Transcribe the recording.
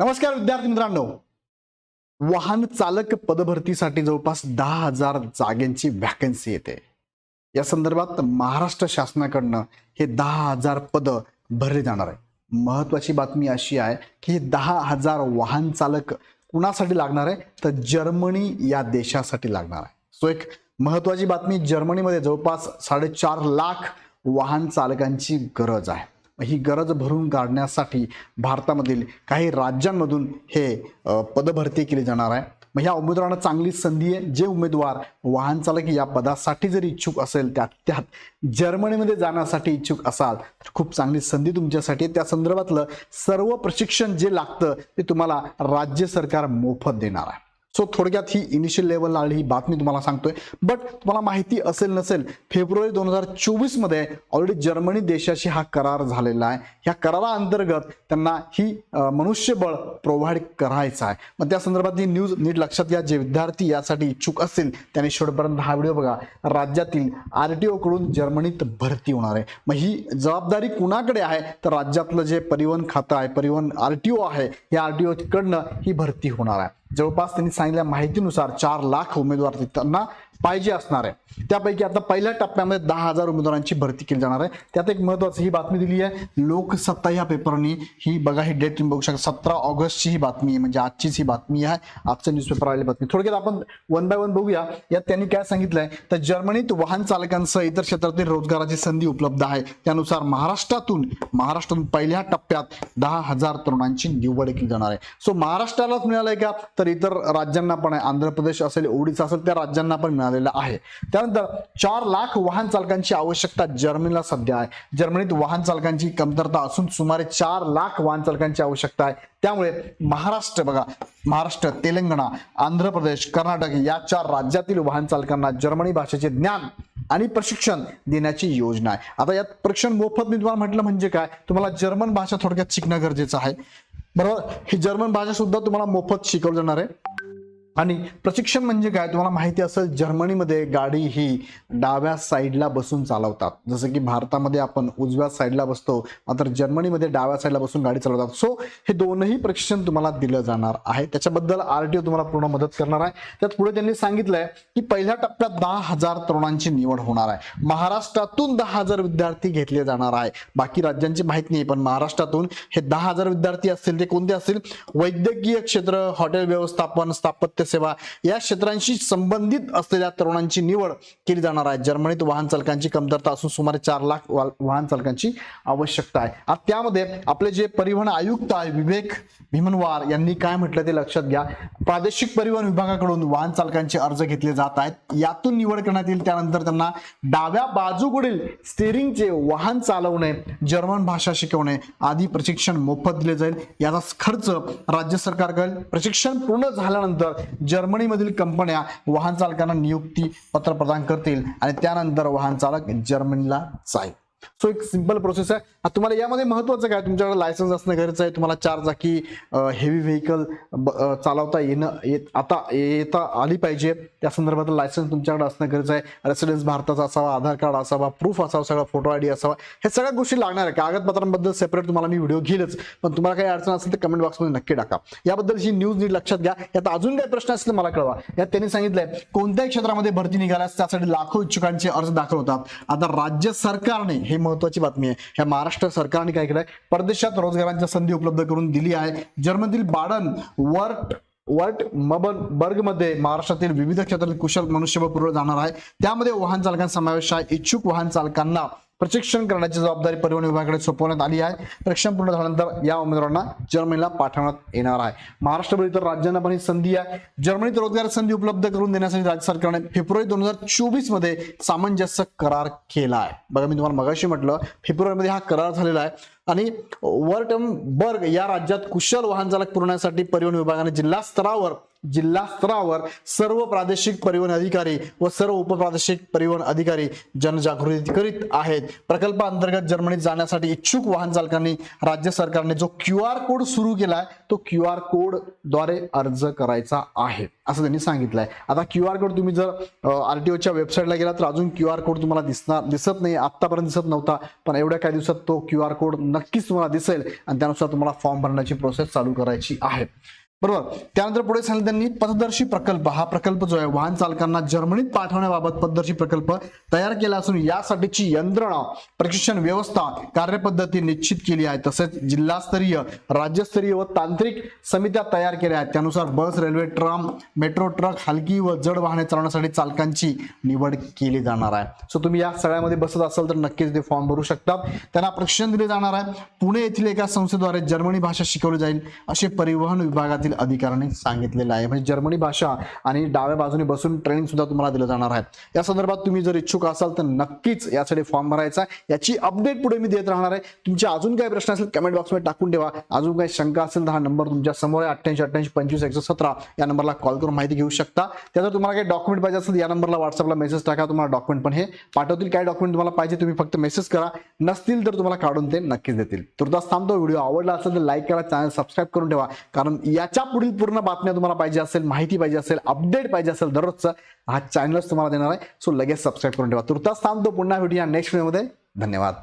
नमस्कार विद्यार्थी मित्रांनो. वाहन चालक पदभरतीसाठी जवळपास दहा हजार जागेंची व्हॅकन्सी येते. या संदर्भात महाराष्ट्र शासनाकडनं हे दहा हजार पद भरले जाणार आहे महत्वाची बातमी अशी आहे की हे दहा हजार वाहन चालक कुणासाठी लागणार आहे? तर जर्मनी या देशासाठी लागणार आहे. सो एक महत्वाची बातमी जर्मनीमध्ये जवळपास साडेचार लाख वाहन चालकांची गरज आहे. ही गरज भरून काढण्यासाठी भारतामधील काही राज्यांमधून हे पदभरती केली जाणार आहे. मग ह्या उमेदवारांना चांगली संधी आहे. जे उमेदवार वाहन चालक या पदासाठी जर इच्छुक असेल त्यात त्यात जर्मनीमध्ये जाण्यासाठी इच्छुक असाल तर खूप चांगली संधी तुमच्यासाठी त्या संदर्भातलं सर्व प्रशिक्षण जे लागतं ते तुम्हाला राज्य सरकार मोफत देणार आहे. सो थोडक्यात ही इनिशियल लेवलला आली ही बातमी तुम्हाला सांगतोय. बट तुम्हाला माहिती असेल नसेल फेब्रुवारी दोन हजार चोवीसमध्ये ऑलरेडी जर्मनी देशाशी हा करार झालेला आहे. ह्या कराराअंतर्गत त्यांना ही मनुष्यबळ प्रोव्हाइड करायचं आहे. मग त्या संदर्भात ही न्यूज नीट लक्षात घ्या. जे विद्यार्थी यासाठी इच्छुक असतील त्यांनी शेवटपर्यंत हा व्हिडिओ बघा. राज्यातील आर टी कडून जर्मनीत भरती होणार आहे. मग ही जबाबदारी कुणाकडे आहे? तर राज्यातलं जे परिवहन खातं आहे परिवहन आर टी ओ आहे या आर टी कडनं ही भरती होणार आहे. जवळपास त्यांनी सांगितल्या माहितीनुसार चार लाख उमेदवार त्यांना पाहिजे असणार आहे. त्यापैकी आता पहिल्या टप्प्यामध्ये दहा हजार उमेदवारांची भरती केली जाणार आहे. त्यात एक महत्वाची ही बातमी दिली आहे. लोकसत्ता या पेपरनी ही बघा ही डेट तुम्ही बघू शकता. सतरा ऑगस्टची ही बातमी आहे. म्हणजे आजचीच ही बातमी आहे. आजचं न्यूजपेपर आलेली बातमी. थोडक्यात आपण वन बाय वन बघूया. यात त्यांनी काय सांगितलंय? तर जर्मनीत वाहन चालकांसह इतर क्षेत्रातील रोजगाराची संधी उपलब्ध आहे. त्यानुसार महाराष्ट्रातून महाराष्ट्रातून पहिल्या टप्प्यात दहा हजार तरुणांची निवड केली जाणार आहे. सो महाराष्ट्रालाच मिळालंय का? तर इतर राज्यांना पण आहे. आंध्र प्रदेश असेल ओडिसा असेल त्या राज्यांना पण मिळालेलं आहे. त्यानंतर चार लाख वाहन चालकांची आवश्यकता जर्मनीला सध्या आहे. जर्मनीत वाहन चालकांची कमतरता असून सुमारे चार लाख वाहन चालकांची आवश्यकता आहे. त्यामुळे महाराष्ट्र बघा महाराष्ट्र तेलंगणा आंध्र प्रदेश कर्नाटक या चार राज्यातील वाहन चालकांना जर्मनी भाषेचे ज्ञान आणि प्रशिक्षण देण्याची योजना आहे. आता यात प्रशिक्षण मोफत मी तुम्हाला म्हटलं म्हणजे काय? तुम्हाला जर्मन भाषा थोडक्यात शिकणं गरजेचं आहे. बरोबर? ही जर्मन भाषा सुद्धा तुम्हाला मोफत शिकवली जाणार आहे. आणि प्रशिक्षण म्हणजे काय? तुम्हाला माहिती असेल जर्मनीमध्ये गाडी ही डाव्या साईडला बसून चालवतात. जसं की भारतामध्ये आपण उजव्या साईडला बसतो मात्र जर्मनीमध्ये डाव्या साईडला बसून गाडी चालवतात. सो हे दोनही प्रशिक्षण तुम्हाला दिलं जाणार आहे. त्याच्याबद्दल आर टी ओ तुम्हाला पूर्ण मदत करणार आहे. त्यात पुढे त्यांनी सांगितलंय की पहिल्या टप्प्यात दहा हजार तरुणांची निवड होणार आहे. महाराष्ट्रातून दहा हजार विद्यार्थी घेतले जाणार आहे. बाकी राज्यांची माहिती नाही पण महाराष्ट्रातून हे दहा हजार विद्यार्थी असतील ते कोणते असतील? वैद्यकीय क्षेत्र हॉटेल व्यवस्थापन स्थापत्य सेवा या क्षेत्रांशी संबंधित असलेल्या तरुणांची निवड केली जाणार आहे. जर्मनीत वाहन चालकांची कमतरता असून सुमारे चार लाख वाहन चालकांची आवश्यकता आहे. आता त्यामध्ये आपले जे परिवहन आयुक्त आहे विवेक भीमनवार यांनी काय म्हटलं ते लक्षात घ्या. प्रादेशिक परिवहन विभागाकडून वाहन चालकांचे अर्ज घेतले जात आहेत. यातून निवड करण्यात येईल. त्यानंतर त्यांना डाव्या बाजूकडील स्टेरिंगचे वाहन चालवणे जर्मन भाषा शिकवणे आदी प्रशिक्षण मोफत दिले जाईल. याचा खर्च राज्य सरकार करेल प्रशिक्षण पूर्ण झाल्यानंतर जर्मनीमधील कंपन्या वाहन चालकांना नियुक्ती पत्र प्रदान करतील आणि त्यानंतर वाहन चालक जर्मनीला जाईल. सो एक सिंपल प्रोसेस आहे. तुम्हाला यामध्ये महत्वाचं काय? तुमच्याकडे लायसन्स असणं गरजेचं आहे. तुम्हाला चार चाकी हेवी व्हेकल चालवता येणं येत आता येता आली पाहिजे. त्या संदर्भात लायसन्स तुमच्याकडे असणं गरजेचं आहे. रेसिडेन्स भारताचा असावा आधार कार्ड असावा प्रूफ असावा सगळा फोटो आय डी असावा हे सगळ्या गोष्टी लागणार आहे. कागदपत्रांबद्दल सेपरेट तुम्हाला मी व्हिडिओ घेईलच. पण तुम्हाला काही अडचण असेल तर कमेंट बॉक्समध्ये नक्की टाका. याबद्दल ही न्यूज नीट लक्षात घ्या. यात अजून काही प्रश्न असतील तर मला कळवा. यात त्यांनी सांगितलंय कोणत्याही क्षेत्रामध्ये भरती निघाल्यास त्यासाठी लाखो इच्छुकांचे अर्ज दाखल होतात. आता राज्य सरकारने हे महत्वाची बातमी आहे. ह्या महाराष्ट्र सरकारने काय केलंय? परदेशात रोजगारांच्या संधी उपलब्ध करून दिली आहे. जर्मनीतील बाडन वर्ट वर्ट मबन बर्गमध्ये महाराष्ट्रातील विविध क्षेत्रातील कुशल मनुष्यबळ पुरवलं जाणार आहे. त्यामध्ये वाहन चालकांचा समावेश आहे. इच्छुक वाहन चालकांना प्रशिक्षण करण्याची जबाबदारी परिवहन विभागाकडे सोपवण्यात आली आहे. प्रशिक्षण पूर्ण झाल्यानंतर या उमेदवारांना जर्मनीला पाठवण्यात येणार आहे. महाराष्ट्रभर इतर राज्यांना पण ही संधी आहे. जर्मनीत रोजगार संधी उपलब्ध करून देण्यासाठी राज्य सरकारने फेब्रुवारी दोन हजार चोवीसमध्ये सामंजस्य करार केला आहे. बघा मी तुम्हाला मगाशी म्हटलं फेब्रुवारीमध्ये हा करार झालेला आहे. आणि वर्टमबर्ग या राज्यात कुशल वाहन चालक पुरवण्यासाठी परिवहन विभागाने जिल्हा स्तरावर जिल्हा स्तरावर सर्व प्रादेशिक परिवहन अधिकारी व सर्व उपप्रादेशिक परिवहन अधिकारी जनजागृती करीत आहेत. प्रकल्पाअंतर्गत जर्मनीत जाण्यासाठी इच्छुक वाहन चालकांनी राज्य सरकारने जो क्यू आर कोड सुरू केलाय तो क्यू आर कोडद्वारे अर्ज करायचा आहे असं त्यांनी सांगितलंय. आता क्यू आर कोड तुम्ही जर आरटीओच्या वेबसाईटला गेला तर अजून क्यू आर कोड तुम्हाला दिसणार दिसत नाही आतापर्यंत दिसत नव्हता पण एवढ्या काही दिवसात तो क्यू आर कोड न नक्कीच तुम्हाला दिसेल. आणि त्यानुसार तुम्हाला फॉर्म भरण्याची प्रोसेस चालू करायची आहे. बरोबर. त्यानंतर पुढे सांगितलं त्यांनी पथदर्शी प्रकल्प. हा प्रकल्प जो आहे वाहन चालकांना जर्मनीत पाठवण्याबाबत पथदर्शी प्रकल्प तयार केला असून यासाठीची यंत्रणा प्रशिक्षण व्यवस्था कार्यपद्धती निश्चित केली आहे. तसेच जिल्हास्तरीय राज्यस्तरीय व तांत्रिक समित्या तयार केल्या आहेत. त्यानुसार bus railway tram metro truck हलकी व जड वाहने चालवण्यासाठी चालकांची निवड केली जाणार आहे. सो तुम्ही या सगळ्यामध्ये बसत असाल तर नक्कीच ते फॉर्म भरू शकतात. त्यांना प्रशिक्षण दिले जाणार आहे. पुणे येथील एका संस्थेद्वारे जर्मनी भाषा शिकवली जाईल. असे परिवहन विभागातील अधिकाऱ्यांनी सांगितलेलं आहे. म्हणजे जर्मनी भाषा आणि डाव्या बाजूने बसून ट्रेनिंग सुद्धा तुम्हाला दिलं जाणार आहे. या संदर्भात तुम्ही जर इच्छुक असाल तर नक्कीच यासाठी फॉर्म भरायचा याची अपडेट पुढे मी देत राहणार आहे. तुमचे अजून काही प्रश्न असेल कमेंट बॉक्समध्ये टाकून ठेवा. अजून काही शंका असेल तर हा नंबर तुमच्यासमोर आहे. अठ्ठ्याऐंशी अठ्ठ्याऐंशी पंचवीस एकशे सतरा या नंबरला कॉल करून माहिती घेऊ शकता. त्याचा तुम्हाला काही डॉक्युमेंट पाहिजे असेल या नंबरला व्हॉट्सअपला मेसेज टाका. तुम्हाला डॉक्युमेंट पण हे पाठवतील. काय डॉक्युमेंट तुम्हाला पाहिजे तुम्ही फक्त मेसेज करा. नसतील तर तुम्हाला काढून ते नक्कीच देतील. तुर्तास थांबतो. व्हिडिओ आवडला असेल तर लाईक करा. चॅनल सबस्क्राईब करून ठेवा. कारण याच्या पुढील पूर्ण बातम्या तुम्हाला पाहिजे असेल माहिती पाहिजे असेल अपडेट पाहिजे असेल दररोजचं हा चॅनलच तुम्हाला देणार आहे. सो लगेच सबस्क्राईब करून ठेवा. तुर्तास थांबतो. पुन्हा व्हिडिओ नेक्स्ट व्हिडिओमध्ये धन्यवाद.